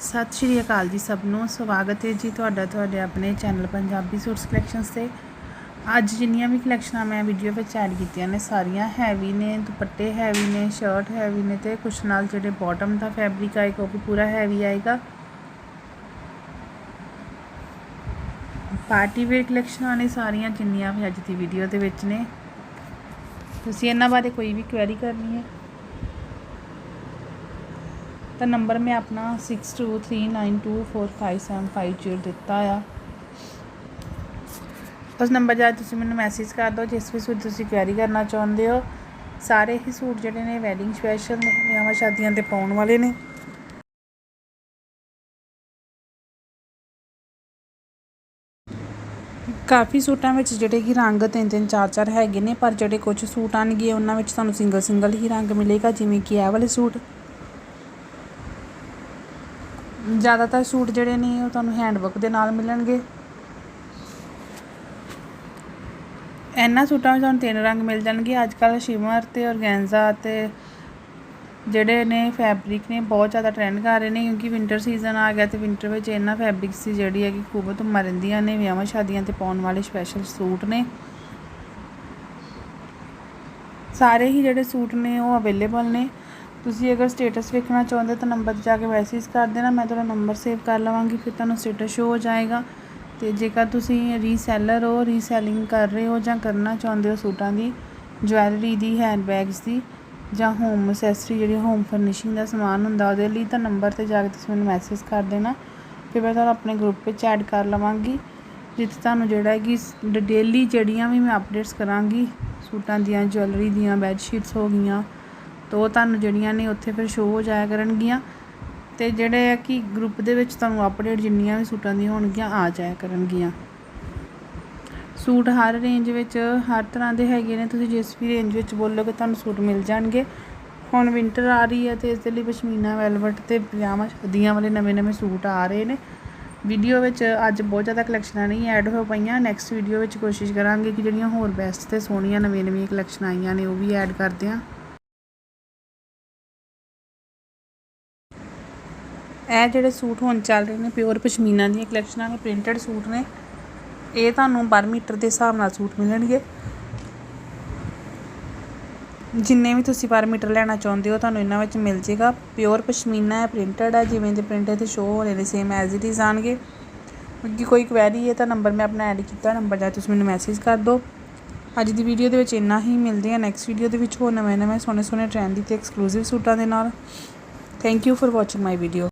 ਸਤਿ ਸ਼੍ਰੀ ਅਕਾਲ ਜੀ ਸਭ ਨੂੰ। ਸਵਾਗਤ ਹੈ ਜੀ ਤੁਹਾਡਾ, ਤੁਹਾਡੇ ਆਪਣੇ ਚੈਨਲ ਪੰਜਾਬੀ ਸੂਟਸ ਕਲੈਕਸ਼ਨਸ ਤੇ। ਅੱਜ ਜਿੰਨੀਆਂ ਵੀ ਕਲੈਕਸ਼ਨਾਂ ਮੈਂ ਵੀਡੀਓ ਵਿੱਚ ਐਡ ਕੀਤੀਆਂ ਨੇ, ਸਾਰੀਆਂ ਹੈਵੀ ਨੇ, ਦੁਪੱਟੇ ਹੈਵੀ ਨੇ ਸ਼ਰਟ ਹੈਵੀ ਨੇ ਤੇ ਕੁਛ ਨਾਲ ਜਿਹੜੇ ਬਾਟਮ ਦਾ ਫੈਬਰਿਕ ਆਏਗਾ ਉਹ ਵੀ ਪੂਰਾ ਹੈਵੀ ਆਏਗਾ। ਪਾਰਟੀ ਵੇਅਰ ਕਲੈਕਸ਼ਨਾਂ ਨੇ ਸਾਰੀਆਂ ਜਿੰਨੀਆਂ ਵੀ ਅੱਜ ਦੀ ਵੀਡੀਓ ਦੇ ਵਿੱਚ ਨੇ। ਤੁਸੀਂ ਇਹਨਾਂ ਬਾਰੇ ਕੋਈ ਵੀ ਕੁਐਰੀ ਕਰਨੀ ਹੈ? ਤਾਂ ਨੰਬਰ ਮੈਂ ਆਪਣਾ 6239245750 ਦਿੱਤਾ ਆ। ਉਸ ਨੰਬਰ ਜਾ ਤੁਸੀਂ ਮੈਨੂੰ ਮੈਸੇਜ ਕਰ ਦਿਓ, ਜਿਸ ਵੀ ਸੂਟ ਤੁਸੀਂ ਕੁਐਰੀ ਕਰਨਾ ਚਾਹੁੰਦੇ ਹੋ। ਸਾਰੇ ਹੀ ਸੂਟ ਜਿਹੜੇ ਨੇ ਵੈਡਿੰਗ ਸਪੈਸ਼ਲ ਨੇ, ਵਿਆਹਾਂ ਸ਼ਾਦੀਆਂ ਤੇ ਪਾਉਣ ਵਾਲੇ ਨੇ। ਕਾਫੀ ਸੂਟਾਂ ਵਿੱਚ ਜਿਹੜੇ ਕਿ ਰੰਗ ਤਿੰਨ ਤਿੰਨ ਚਾਰ ਚਾਰ ਹੈਗੇ ਨੇ, ਪਰ ਜਿਹੜੇ ਕੁਝ ਸੂਟ ਆਣਗੇ ਉਹਨਾਂ ਵਿੱਚ ਤੁਹਾਨੂੰ ਸਿੰਗਲ ਸਿੰਗਲ ਹੀ ਰੰਗ ਮਿਲੇਗਾ, ਜਿਵੇਂ ਕਿ ਇਹ ਵਾਲੇ ਸੂਟ। ਜ਼ਿਆਦਾਤਰ ਸੂਟ ਜਿਹੜੇ ਨੇ ਉਹ ਤੁਹਾਨੂੰ ਹੈਂਡਵਰਕ ਦੇ ਨਾਲ ਮਿਲਣਗੇ। ਇਹਨਾਂ ਸੂਟਾਂ ਵਿੱਚ ਤੁਹਾਨੂੰ ਤਿੰਨ ਰੰਗ ਮਿਲ ਜਾਣਗੇ। ਅੱਜ ਕੱਲ੍ਹ ਸ਼ਿਮਰ ਤੇ ਔਰਗੈਂਜ਼ਾ ਤੇ ਜਿਹੜੇ ਨੇ ਫੈਬਰਿਕ ਨੇ, ਬਹੁਤ ਜ਼ਿਆਦਾ ਟ੍ਰੈਂਡ ਕਰ ਰਹੇ ਨੇ ਕਿਉਂਕਿ ਵਿੰਟਰ ਸੀਜ਼ਨ ਆ ਗਿਆ ਤੇ ਵਿੰਟਰ ਵਿੱਚ ਇਹਨਾਂ ਫੈਬਰਿਕਸ ਦੀ ਜਿਹੜੀ ਹੈ ਕਿ ਖੂਬ ਧੁੰਮਾਂ ਰਹਿੰਦੀਆਂ ਨੇ, ਵਿਆਹਾਂ ਸ਼ਾਦੀਆਂ ਤੇ ਪਾਉਣ ਵਾਲੇ ਸਪੈਸ਼ਲ ਸੂਟ ਨੇ। ਸਾਰੇ ਹੀ ਜਿਹੜੇ ਸੂਟ ਨੇ ਉਹ ਅਵੇਲੇਬਲ ਨੇ। ਤੁਸੀਂ ਅਗਰ ਸਟੇਟਸ ਵੇਖਣਾ ਚਾਹੁੰਦੇ ਤਾਂ ਨੰਬਰ 'ਤੇ ਜਾ ਕੇ ਮੈਸੇਜ ਕਰ ਦੇਣਾ, ਮੈਂ ਤੁਹਾਡਾ ਨੰਬਰ ਸੇਵ ਕਰ ਲਵਾਂਗੀ, ਫਿਰ ਤੁਹਾਨੂੰ ਸਟੇਟਸ ਸ਼ੋ ਹੋ ਜਾਏਗਾ। ਤੇ ਜੇਕਰ ਤੁਸੀਂ ਰੀਸੈਲਰ ਹੋ ਰੀਸੈਲਿੰਗ ਕਰ ਰਹੇ ਹੋ ਜਾਂ ਕਰਨਾ ਚਾਹੁੰਦੇ ਹੋ ਸੂਟਾਂ ਦੀ ਜਵੈਲਰੀ ਦੀ ਹੈਂਡਬੈਗਸ ਦੀ, ਜਾਂ ਹੋਮ ਅਸੈਸਰੀ ਜਿਹੜੀ ਹੋਮ ਫਰਨਿਸ਼ਿੰਗ ਦਾ ਸਮਾਨ ਹੁੰਦਾ ਉਹਦੇ ਲਈ ਤਾਂ ਨੰਬਰ 'ਤੇ ਜਾ ਕੇ ਤੁਸੀਂ ਮੈਨੂੰ ਮੈਸੇਜ ਕਰ ਦੇਣਾ। ਫਿਰ ਮੈਂ ਤੁਹਾਨੂੰ ਆਪਣੇ ਗਰੁੱਪ ਵਿੱਚ ਐਡ ਕਰ ਲਵਾਂਗੀ, ਜਿੱਥੇ ਤੁਹਾਨੂੰ ਜਿਹੜਾ ਹੈ ਕਿ ਡੇਲੀ ਜਿਹੜੀਆਂ ਵੀ ਮੈਂ ਅਪਡੇਟਸ ਕਰਾਂਗੀ, ਸੂਟਾਂ ਦੀਆਂ ਜਵੈਲਰੀ ਦੀਆਂ ਬੈੱਡ ਸ਼ੀਟਸ ਹੋ ਗਈਆਂ ਤਾਂ ਉਹ ਤੁਹਾਨੂੰ ਜਿਹੜੀਆਂ ਨੇ ਉੱਥੇ ਫਿਰ ਸ਼ੋਅ ਹੋ ਜਾਇਆ ਕਰਨਗੀਆਂ। ਤੇ ਜਿਹੜੇ ਆ ਕਿ ਗਰੁੱਪ ਦੇ ਵਿੱਚ ਤੁਹਾਨੂੰ ਅਪਡੇਟ ਜਿੰਨੀਆਂ ਵੀ ਸੂਟਾਂ ਦੀਆਂ ਹੋਣਗੀਆਂ ਆ ਜਾਇਆ ਕਰਨਗੀਆਂ। ਸੂਟ ਹਰ ਰੇਂਜ ਵਿੱਚ, ਹਰ ਤਰ੍ਹਾਂ ਦੇ ਹੈਗੇ ਨੇ। ਤੁਸੀਂ ਜਿਸ ਵੀ ਰੇਂਜ ਵਿੱਚ ਬੋਲੋਗੇ ਤੁਹਾਨੂੰ ਸੂਟ ਮਿਲ ਜਾਣਗੇ। ਹੁਣ ਵਿੰਟਰ ਆ ਰਹੀ ਹੈ ਤੇ ਇਸ ਦੇ ਲਈ ਪਸ਼ਮੀਨਾ ਵੈਲਵਟ ਤੇ ਪਜਾਮਾ ਸ਼ਾਦੀਆਂ ਵਾਲੇ ਨਵੇਂ-ਨਵੇਂ ਸੂਟ ਆ ਰਹੇ ਨੇ। ਵੀਡੀਓ ਵਿੱਚ ਅੱਜ ਬਹੁਤ ਜ਼ਿਆਦਾ ਕਲੈਕਸ਼ਨਾਂ ਨਹੀਂ ਐਡ ਹੋ ਪਈਆਂ। ਨੈਕਸਟ ਵੀਡੀਓ ਵਿੱਚ ਕੋਸ਼ਿਸ਼ ਕਰਾਂਗੇ ਕਿ ਜਿਹੜੀਆਂ ਹੋਰ ਬੈਸਟ ਤੇ ਸੋਹਣੀਆਂ ਨਵੀਆਂ-ਨਵੀਆਂ ਕਲੈਕਸ਼ਨਾਂ ਆਈਆਂ ਨੇ ਉਹ ਵੀ ਐਡ ਕਰਦੇ ਹਾਂ। ਇਹ ਜਿਹੜੇ ਸੂਟ ਹੁਣ ਚੱਲ ਰਹੇ ਨੇ ਪਿਓਰ ਪਸ਼ਮੀਨਾ ਦੀਆਂ ਕਲੈਕਸ਼ਨਾਂ ਨੇ ਪ੍ਰਿੰਟਡ ਸੂਟ ਨੇ, ਇਹ ਤੁਹਾਨੂੰ ਪਰ ਮੀਟਰ ਦੇ ਹਿਸਾਬ ਨਾਲ ਸੂਟ ਮਿਲਣਗੇ। ਜਿੰਨੇ ਵੀ ਤੁਸੀਂ ਪਰ ਮੀਟਰ ਲੈਣਾ ਚਾਹੁੰਦੇ ਹੋ, ਤੁਹਾਨੂੰ ਇਹਨਾਂ ਵਿੱਚ ਮਿਲ ਜੇਗਾ। ਪਿਓਰ ਪਸ਼ਮੀਨਾ ਹੈ ਪ੍ਰਿੰਟਡ ਹੈ, ਜਿਵੇਂ ਦੇ ਪ੍ਰਿੰਟ ਤੇ ਸ਼ੋ ਹੋ ਰਹੇ ਨੇ ਸੇਮ ਐਜ਼ ਇਟ ਇਜ਼ ਆਣਗੇ। ਅੱਗੇ ਕੋਈ ਕੁਐਰੀ ਹੈ ਤਾਂ ਨੰਬਰ ਮੈਂ ਆਪਣਾ ਐਡ ਕੀਤਾ ਨੰਬਰ ਜਾਂ ਤੁਸੀਂ ਮੈਨੂੰ ਮੈਸੇਜ ਕਰ ਦਿਓ। ਅੱਜ ਦੀ ਵੀਡੀਓ ਦੇ ਵਿੱਚ ਇੰਨਾ ਹੀ, ਮਿਲਦੇ ਆ ਨੈਕਸਟ ਵੀਡੀਓ ਦੇ ਵਿੱਚ ਹੋਰ ਨਵੇਂ ਨਵੇਂ ਸੋਹਣੇ ਸੋਹਣੇ ਟ੍ਰੈਂਡੀ ਤੇ ਐਕਸਕਲੂਸਿਵ ਸੂਟਾਂ ਦੇ ਨਾਲ। Thank you for watching my video